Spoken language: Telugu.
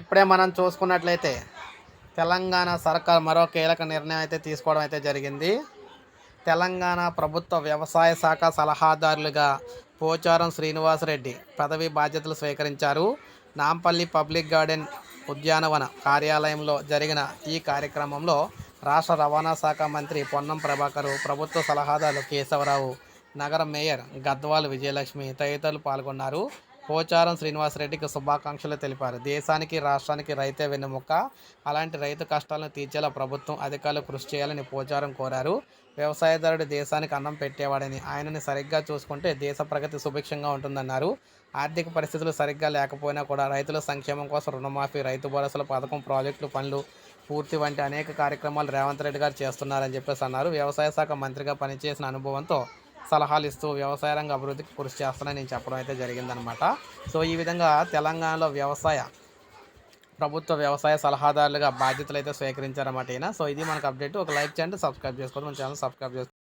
ఇప్పుడే మనం చూసుకున్నట్లయితే తెలంగాణ సర్కార్ మరో కీలక నిర్ణయం అయితే తీసుకోవడం అయితే జరిగింది. తెలంగాణ ప్రభుత్వ వ్యవసాయ శాఖ సలహాదారులుగా పోచారం శ్రీనివాసరెడ్డి పదవి బాధ్యతలు స్వీకరించారు. నాంపల్లి పబ్లిక్ గార్డెన్ ఉద్యానవన కార్యాలయంలో జరిగిన ఈ కార్యక్రమంలో రాష్ట్ర రవాణా శాఖ మంత్రి పొన్నం ప్రభాకర్ ప్రభుత్వ సలహాదారులు కేశవరావు నగర మేయర్ గద్వాల్ విజయలక్ష్మి తదితరులు పాల్గొన్నారు. పోచారం శ్రీనివాసరెడ్డికి శుభాకాంక్షలు తెలిపారు. దేశానికి రాష్ట్రానికి రైతే వెన్నెముక. అలాంటి రైతు కష్టాలను తీర్చేలా ప్రభుత్వం అధికారులు కృషి చేయాలని పోచారం కోరారు. వ్యవసాయదారుడు దేశానికి అన్నం పెట్టేవాడని ఆయనని సరిగ్గా చూసుకుంటే దేశ ప్రగతి సుభిక్షంగా ఉంటుందన్నారు. ఆర్థిక పరిస్థితులు సరిగ్గా లేకపోయినా కూడా రైతుల సంక్షేమం కోసం రుణమాఫీ రైతు భరోసాల పథకం ప్రాజెక్టులు పనులు పూర్తి వంటి అనేక కార్యక్రమాలు రేవంత్ రెడ్డి గారు చేస్తున్నారని చెప్పేసి అన్నారు. వ్యవసాయ శాఖ మంత్రిగా పనిచేసిన అనుభవంతో సలహాలు ఇస్తూ వ్యవసాయ రంగ అభివృద్ధికి కృషి చేస్తానని నేను చెప్పడం అయితే జరిగిందనమాట. సో ఈ విధంగా తెలంగాణలో వ్యవసాయ ప్రభుత్వ వ్యవసాయ సలహాదారులుగా బాధ్యతలు అయితే స్వీకరించారన్నమాట ఈయన. సో ఇది మనకు అప్డేట్. ఒక లైక్ చేయండి సబ్స్క్రైబ్ చేసుకోండి. మన ఛానల్ సబ్స్క్రైబ్ చేసుకోండి.